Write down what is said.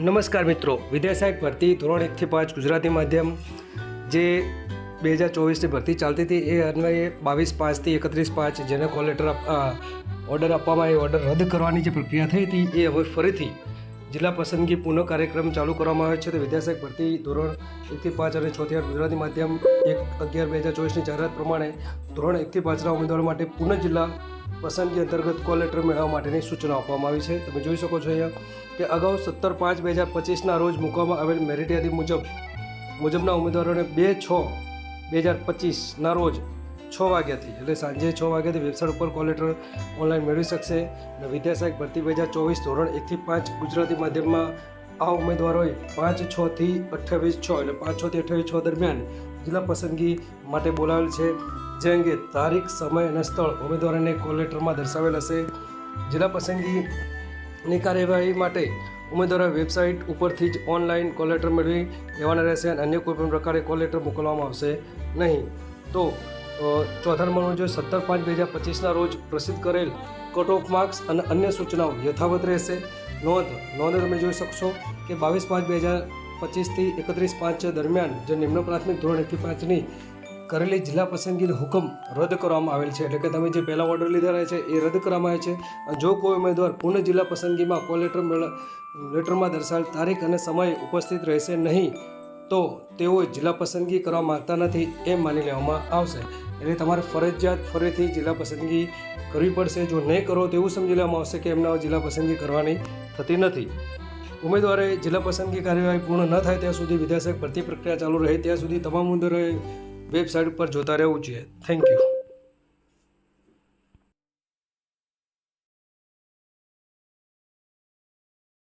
નમસ્કાર મિત્રો. વિદ્યાસહાયક ભરતી ધોરણ એકથી પાંચ ગુજરાતી માધ્યમ. જે બે હજાર ચોવીસની ભરતી ચાલતી હતી, એ અન્વયે બાવીસ પાંચથી એકત્રીસ પાંચ જેને કોલ લેટર ઓર્ડર આપવામાં એ ઓર્ડર રદ કરવાની જે પ્રક્રિયા થઈ હતી, એ હવે ફરીથી જિલ્લા પસંદગી પુનઃ કાર્યક્રમ ચાલુ કરવામાં આવ્યો છે. તો વિદ્યાસહાયક ભરતી ધોરણ એકથી પાંચ અને છથી આઠ ગુજરાતી માધ્યમ, એક અગિયાર બે હજાર ચોવીસની જાહેરાત પ્રમાણે ધોરણ એકથી પાંચના ઉમેદવારો માટે પુનઃ જિલ્લા પસંદગી અંતર્ગત કોલ લેટર મેળવવા માટેની સૂચના આપવામાં આવી છે. તમે જોઈ શકો છો અહીંયા કે અગાઉ સત્તર પાંચ બે હજાર પચીસના રોજ મૂકવામાં આવેલ મેરિટ યાદી મુજબ મુજબના ઉમેદવારોને બે છ બે હજાર પચીસના રોજ છ વાગ્યાથી એટલે સાંજે છ વાગ્યાથી વેબસાઇટ ઉપર કોલ લેટર ઓનલાઈન મેળવી શકશે. અને વિદ્યાસહાયક ભરતી બે હજાર ચોવીસ ધોરણ એકથી પાંચ ગુજરાતી માધ્યમમાં આ ઉમેદવારોએ પાંચ છથી અઠ્ઠાવીસ છ એટલે પાંચ છથી અઠ્ઠાવીસ છ દરમિયાન જિલ્લા પસંદગી માટે બોલાવેલ છે. જે અંગે તારીખ, સમય અને સ્થળ ઉમેદવારોને કોલ લેટરમાં દર્શાવેલ હશે. જિલ્લા પસંદગીની કાર્યવાહી માટે ઉમેદવારોએ વેબસાઇટ ઉપરથી જ ઓનલાઈન કોલ લેટર મેળવી લેવાના રહેશે અને અન્ય કોઈપણ પ્રકારે કોલ લેટર મોકલવામાં આવશે નહીં. તો ચોથા નંબરનો જો સત્તર પાંચ બે હજાર પચીસના રોજ પ્રસિદ્ધ કરેલ કટ ઓફ માર્ક્સ અને અન્ય સૂચનાઓ યથાવત રહેશે. નોંધ નોંધ તમે જોઈ શકશો કે બાવીસ પાંચ બે હજાર પચીસથી એકત્રીસ પાંચ દરમિયાન જે નિમ્ન પ્રાથમિક ધોરણ એકથી પાંચની કરેલી જિલ્લા પસંદગીનો હુકમ રદ કરવામાં આવેલ છે. એટલે કે તમે જે પહેલાં ઓર્ડર લીધેલા છે એ રદ કરવામાં આવે છે. જો કોઈ ઉમેદવાર પૂર્ણ જિલ્લા પસંદગીમાં કોલ લેટર મેળ, લેટરમાં દર્શાવેલ તારીખ અને સમય ઉપસ્થિત રહેશે નહીં, તો તેઓ જિલ્લા પસંદગી કરવા માગતા નથી એમ માની લેવામાં આવશે. એટલે તમારે ફરજિયાત ફરીથી જિલ્લા પસંદગી કરવી પડશે. જો નહીં કરો તો એવું સમજી લેવામાં આવશે કે એમના જિલ્લા પસંદગી કરવાની થતી નથી. ઉમેદવારે જિલ્લા પસંદગી કાર્યવાહી પૂર્ણ ન થાય ત્યાં સુધી વિદ્યાસહાયક ભરતી પ્રક્રિયા ચાલુ રહે. ત્યાં સુધી તમામ ઉમેદવારોએ વેબસાઇટ ઉપર જોતા રહેવું જોઈએ. Thank you